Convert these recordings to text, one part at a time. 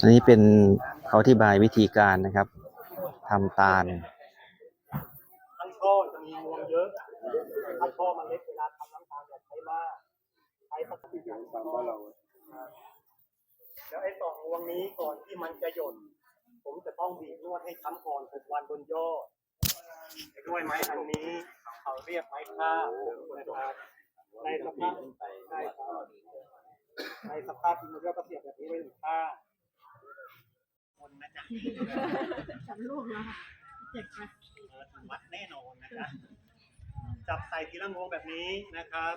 อันนี้เป็นเขาอธิบายวิธีการนะครับทำตาลทั้งช่อจะมีงวงเยอะถ้าช่อมันเล็กเวลาทำน้ำตาลอย่าใช้มากใช้สักทีเดียวตามว่าเราแล้วไอ้สองงวงนี้ก่อนที่มันจะหย่นผมจะต้องบีบนวดให้ช้ำก่อนหกวันบนยอดด้วยไม้อันนี้เขาเรียกไม้ข้าวนะครับในสภาพ ในสภาพที่มันเรียกก็เสียบแบบนี้ไว้หนึ่งข้างคนนะจ๊ะฉันลูกแล้วเจ็บไหมเออถึงวัดแน่นอนนะครับจับใส่ทีละงวงแบบนี้นะครับ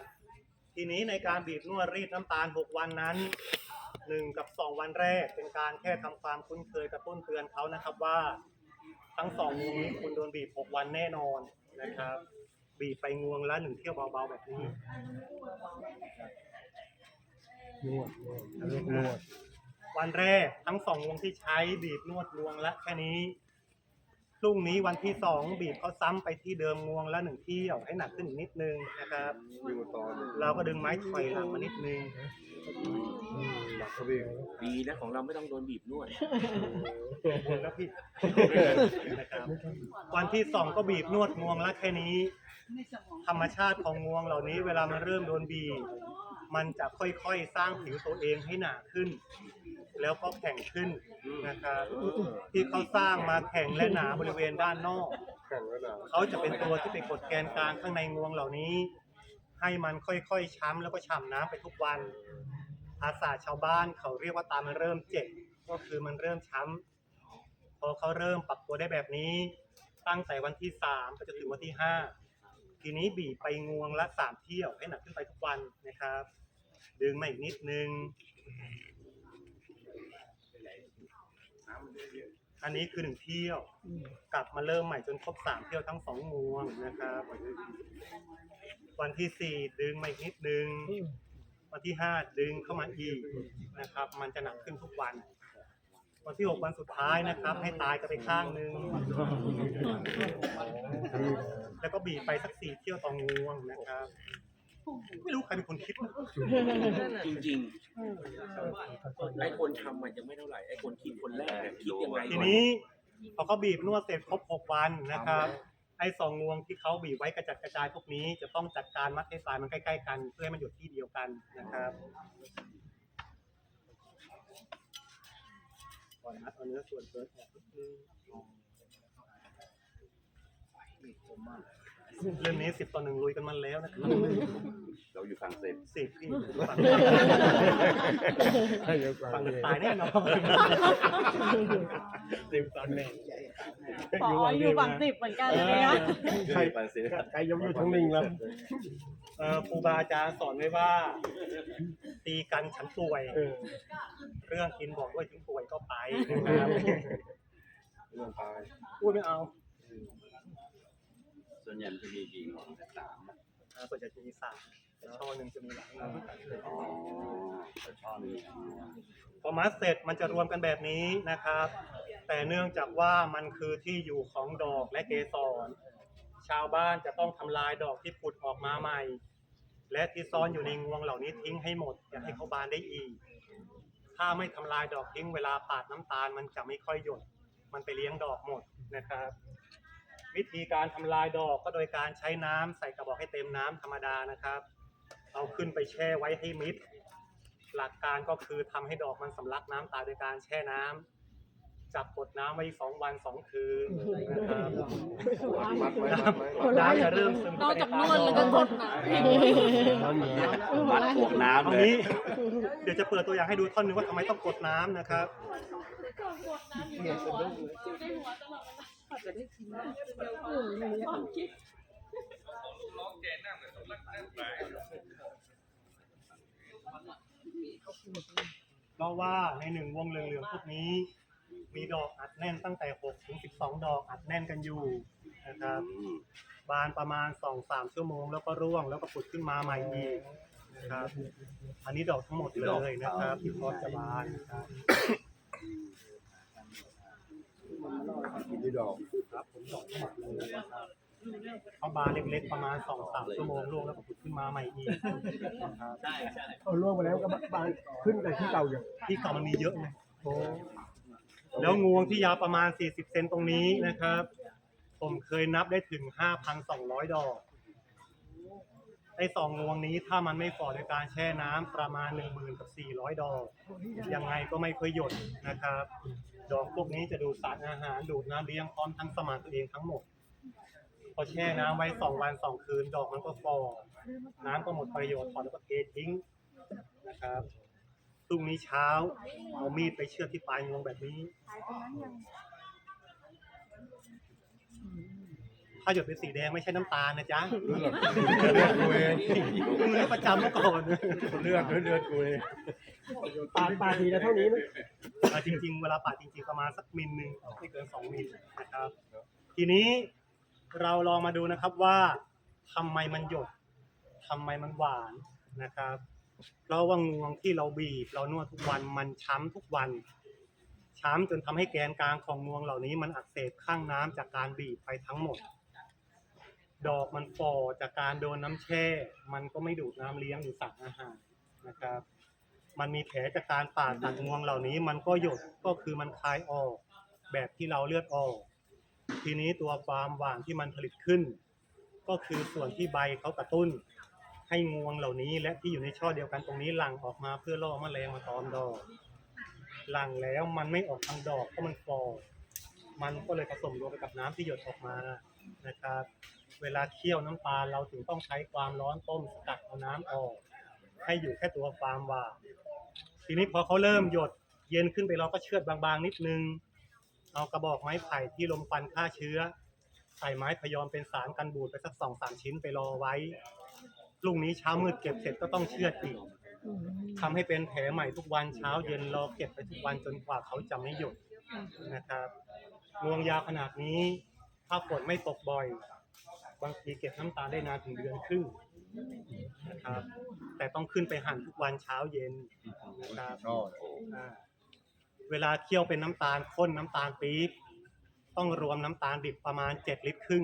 ทีนี้ในการบีบนวดรีดน้ำตาล 6 วันนั้น 1 กับ 2 วันแรก เป็นการแค่ทำความคุ้นเคยกระตุ้นเตือนเขานะครับว่า ทั้งสองงวงนี้คุณโดนบีบ 6 วันแน่นอนนะครับ บีบไปงวงละหนึ่งเที่ยวเบาๆแบบนี้ นวดนวดเรียกนวด วันแรกทั้งสองวงที่ใช้บีบนวดงวงละแค่นี้พรุ่งนี้วันที่สองบีบเขาซ้ำไปที่เดิมงวงละหนึ่งเที่ยวให้หนักขึ้นอีกนิดนึงนะครับ อยู่ตอนเราก็ดึงไม้ถอยหลังมานิดนึง หลักกระเบียงดีนะของเราไม่ต้องโดนบีบนวดวนแล้วพี่นะครับวันที่สองก็บีบนวดงวงละแค่นี้ ธรรมชาติของงวงเหล่านี้ เวลามันเริ่มโดนบีบ มันจะค่อยๆ สร้างผิวตัวเองให้หนาขึ้น แล้วก็แข็งขึ้นนะครับที่เขาสร้างมาแข็งและหนาบริเวณด้านนอก แข่งแล้วนะเขาจะเป็นตัวที่ไปกดแกนกลางข้างในงวงเหล่านี้ ให้มันค่อยๆ ช้ำแล้วก็ฉ่ำน้ำไปทุกวัน ภาษาชาวบ้านเขาเรียกว่าตามันเริ่มเจ็บก็คือมันเริ่มช้ำพอเขาเริ่มปรับตัวได้แบบนี้ ตั้งแต่วันที่สามไปจนถึงวันที่ห้า ทีนี้บีบไปงวงละสามเที่ยวให้หนักขึ้นไปทุกวันนะครับ ดึงมาอีกนิดนึง อันนี้คือหนึ่งเที่ยว กลับมาเริ่มใหม่จนครบสามเที่ยวทั้งสองงวงนะครับ วันที่สี่ดึงมาอีกนิดนึง วันที่ห้าดึงเข้ามาอีกนะครับ มันจะหนักขึ้นทุกวันวันที่หกวันสุดท้ายนะครับ ให้ตายกันไปข้างนึง แล้วก็บีบไปสักสี่เที่ยวต่องวงนะครับ ไม่รู้ใครเป็นคนคิดนะจริงๆ ไอ้คนทำมันยังไม่เท่าไหร่ ไอ้คนคิดคนแรกอะคิดยังไงทีนี้พอเขาบีบนวดเสร็จครบหกวันนะครับ ไอ้สองงวงที่เขาบีบไว้กระจัดกระจายพวกนี้จะต้องจัดการมัดให้ปลายมันใกล้ๆกัน เพื่อให้มันอยู่ที่เดียวกันนะครับก่อนมัดเอาเนื้อส่วนเกินออกนิดนึง เรื่องนี้สิบต่อหนึ่งลุยกันมาแล้วนะครับเราอยู่ฝั่งเซฟสิบพี่ฝั่งให้เยอะกว่าฝั่งเลยตายแน่นอนเต็มตอนแน่ปออยู่ฝั่งสิบเหมือนกันเลยนะใครใครยกอยู่ทั้งลิงแล้วเอ่อครูบาอาจารย์สอนไว้ว่า ตีกันฉันป่วยเออเรื่องกินบอกด้วยถึงป่วยก็ไปนะครับเรื่องตายพูดไม่เอา ส่วนใหญ่จะมีกี่หัวสามอ่าส่วนใหญ่จะมีสามแต่ช่อหนึ่งจะมีหลายงวงอ๋อแต่ชอบนี้พอมัดเสร็จมันจะรวมกันแบบนี้นะครับ แต่เนื่องจากว่ามันคือที่อยู่ของดอกและเกสร ชาวบ้านจะต้องทำลายดอกที่ผุดออกมาใหม่ และที่ซ่อนอยู่ในงวงเหล่านี้ทิ้งให้หมดอย่าให้เขาบานได้อีก ถ้าไม่ทำลายดอกทิ้งเวลาปาดน้ำตาลมันจะไม่ค่อยหยด มันไปเลี้ยงดอกหมดนะครับ วิธีการทำลายดอกก็โดยการใช้น้ำใส่กระบอกให้เต็มน้ำธรรมดานะครับ เอาขึ้นไปแช่ไว้ให้มิด หลักการก็คือทำให้ดอกมันสำลักน้ำตายโดยการแช่น้ำจับกดน้ำไว้สองวันสองคืนนะครับมัดไว้มัดไว้น้ำจะเริ่มซึมนอกจากนวดแล้วก็กดน้ำน้ำเหนียววัดพวกน้ำเอาเลยงี้เดี๋ยวจะเปิดตัวอย่างให้ดูท่อนหนึงว่าทำไมต้องกดน้ำนะครับเพราะว่าในหนึ่งวงเหลืองๆพวกนี้ มีดอกอัดแน่นตั้งแต่6ถึง12 ดอกอัดแน่นกันอยู่นะครับ บานประมาณ 2-3 ชั่วโมง แล้วก็ร่วงแล้วก็ผุดขึ้นมาใหม่อีกนะครับอันนี้ดอกทั้งหมดเลยนะครับที่พร้อมจะบานนะครับกี่ ดอกครับผมดอกทั้งหมดเลยนะครับเขาบานเล็กๆประมาณสองสามชั่วโมงลวกแล้วก็ผุดขึ้นมาใหม่อีกใช่ใช่เอาล่วงไปแล้วก็บานขึ้นแต่ที่เก่าอยู่ที่เก่ามันมีเยอะไงแล้วงวงที่ยาวประมาณ 40 เซนตรงนี้นะครับ ผมเคยนับได้ถึง 5,200 ดอก ไอ้สองงวงนี้ถ้ามันไม่ฝ่อในการแช่น้ำประมาณ1 0,000กับ400 ดอก ยังไงก็ไม่เคยหยดนะครับ ดอกพวกนี้จะดูดสารอาหารดูดน้ำเลี้ยงพร้อมทั้งสมานตัวเองทั้งหมด พอแช่น้ำไว้สองวันสองคืน ดอกมันก็ฟอน้ำก็หมดประโยชน์ถอดแล้วก็เททิ้งนะครับพรุ่งนี้เช้าเอามีดไปเชือดที่ปลายงวงแบบนี้ ถ้าหยดเป็นสีแดงไม่ใช่น้ำตาลนะจ๊ะเลือดกูเองมือประจำเมื่อก่อนเลือดเลือดกูเองปาดปาดทีละเท่านี้มั้ยเอ่อจริง ๆ เวลาปาดจริงๆประมาณสักมิลหนึ่งไม่เกินสองมิลนะครับ ทีนี้เราลองมาดูนะครับว่าทำไมมันหยดทำไมมันหวานนะครับเพราะว่างวงที่เราบีบ เรานวดทุกวันมันช้ำทุกวันช้ำจนทำให้แกนกลางของงวงเหล่านี้มันอักเสบข้างน้ำจากการบีบไปทั้งหมด ดอกมันฟอจากการโดนน้ำแช่ มันก็ไม่ดูดน้ำเลี้ยงหรือสั่งอาหารนะครับ มันมีแผลจากการผ่าตัดงวงเหล่านี้ มันก็หยดก็คือมันคลายออก แบบที่เราเลือดออก ทีนี้ตัวความหวานที่มันผลิตขึ้น ก็คือส่วนที่ใบเขากระตุ้น ให้งวงเหล่านี้และที่อยู่ในช่อเดียวกันตรงนี้หลั่งออกมาเพื่อล่อแมลงมาตอมดอกหลั่งแล้วมันไม่ออกทางดอกเพราะมันฟอมันก็เลยผสมรวมไปกับน้ำที่หยดออกมานะครับ เวลาเคี่ยวน้ำตาลเราถึงต้องใช้ความร้อนต้มสกัดเอาน้ำออก ให้อยู่แค่ตัวความหวานทีนี้พอเขาเริ่มหยดเย็นขึ้นไปเราก็เชือดบางๆนิดนึง เอากระบอกไม้ไผ่ที่ลมควันฆ่าเชื้อ ใส่ไม้พยอมเป็นสารกันบูดไปสักสองสามชิ้นไปรอไว้พรุ่งนี้เช้ามืดเก็บเสร็จก็ต้องเชือดอีกทำให้เป็นแผลใหม่ทุกวันเช้าเย็นรอเก็บไปทุกวันจนกว่าเขาจะไม่หยุดนะครับงวงยาวขนาดนี้ ถ้าฝนไม่ตกบ่อย บางทีเก็บน้ำตาลได้นานถึงเดือนครึ่งนะครับ แต่ต้องขึ้นไปหั่นทุกวันเช้าเย็นนะครับอ่าเวลาเคี่ยวเป็นน้ำตาลข้นน้ำตาลปี๊บต้องรวมน้ำตาลดิบประมาณเจ็ดลิตรครึ่ง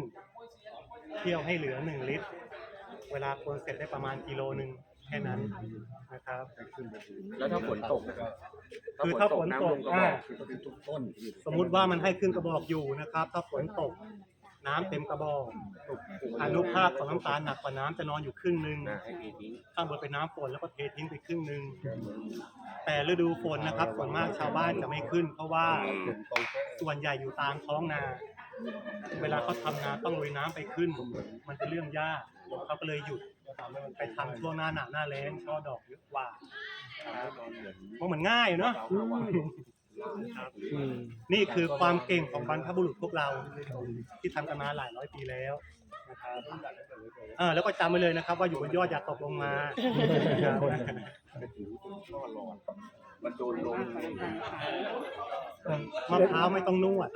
เคี่ยวให้เหลือหนึ่งลิตร เวลาคนเสร็จได้ประมาณกิโลหนึ่งแค่นั้นนะครับ แล้วถ้าฝนตกนะครับคือถ้าฝนตกำลงระบอ่าอกสมมุติว่ามันให้ขึ้นกระบอกอยู่นะครับ ถ้าฝนตก น้ำเต็มกระบอกอนุภาคของน้ำตาลหนักกว่าน้ำจะนอนอยู่ครึ่งหนึ่งนะให้เททิ้งข้างบนเป็นน้ำฝนแล้วก็เททิ้งไปครึ่งหนึ่งแต่ฤดูฝนนะครับส่วนมากชาวบ้านจะไม่ขึ้น เพราะว่าส่วนใหญ่อยู่ตามท้องนา เวลาเขาทำนาต้องลุยน้ำไปขึ้น มันเป็นเรื่องยากเขาก็เลยหยุดไปทำช่วงหน้าหนาวหน้าแล้งช่อดอกเยอะกว่าเพราะมันง่ายเนาะ ครับ อืมนี่คือความเก่งของบรรพบุรุษพวกเรา ที่ทำกันมาหลายร้อยปีแล้วนะครับเออแล้วก็จำไว้เลยนะครับ ว่าอยู่บนยอดอย่าตกลงมาครับมันโดนลมมะพร้าวไม่ต้องนวด